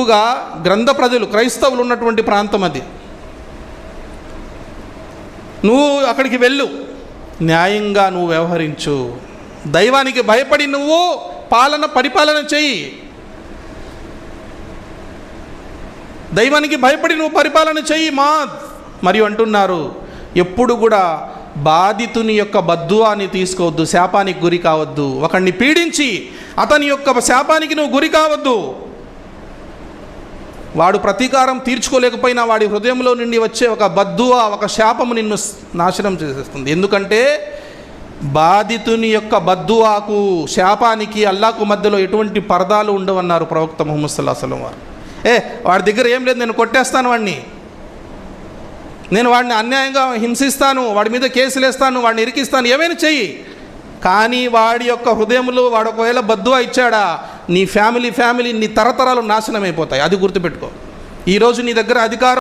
ఎక్కువగా గ్రంథ ప్రజలు క్రైస్తవులు ఉన్నటువంటి ప్రాంతం అది. నువ్వు అక్కడికి వెళ్ళు. న్యాయంగా నువ్వు వ్యవహరించు. దైవానికి భయపడి నువ్వు పాలన పరిపాలన చెయ్యి. దైవానికి భయపడి నువ్వు పరిపాలన చెయ్యి మా మరియు అంటున్నారు. ఎప్పుడు కూడా బాధితుని యొక్క బద్దువాన్ని తీసుకోవద్దు శాపానికి గురి కావద్దు. ఒకడిని పీడించి అతని యొక్క శాపానికి నువ్వు గురి కావద్దు. వాడు ప్రతీకారం తీర్చుకోలేకపోయినా వాడి హృదయంలో నుండి వచ్చే ఒక బద్దువ ఒక శాపము నిన్ను నాశనం చేసేస్తుంది. ఎందుకంటే బాధితుని యొక్క బద్దువాకు శాపానికి అల్లాకు మధ్యలో ఎటువంటి పరదాలు ఉండవన్నారు ప్రవక్త ముహమ్మద్ సల్లాహం వారు. ఏ వాడి దగ్గర ఏం లేదు నేను కొట్టేస్తాను వాడిని. నేను వాడిని అన్యాయంగా హింసిస్తాను వాడి మీద కేసులు వేస్తాను వాడిని ఇరికిస్తాను ఏమైనా చెయ్యి. కానీ వాడి యొక్క హృదయంలో వాడు ఒకవేళ బద్దువా ఇచ్చాడా నీ ఫ్యామిలీ ఫ్యామిలీ నీ తరతరాలు నాశనం అయిపోతాయి అది గుర్తుపెట్టుకో. ఈరోజు నీ దగ్గర అధికారం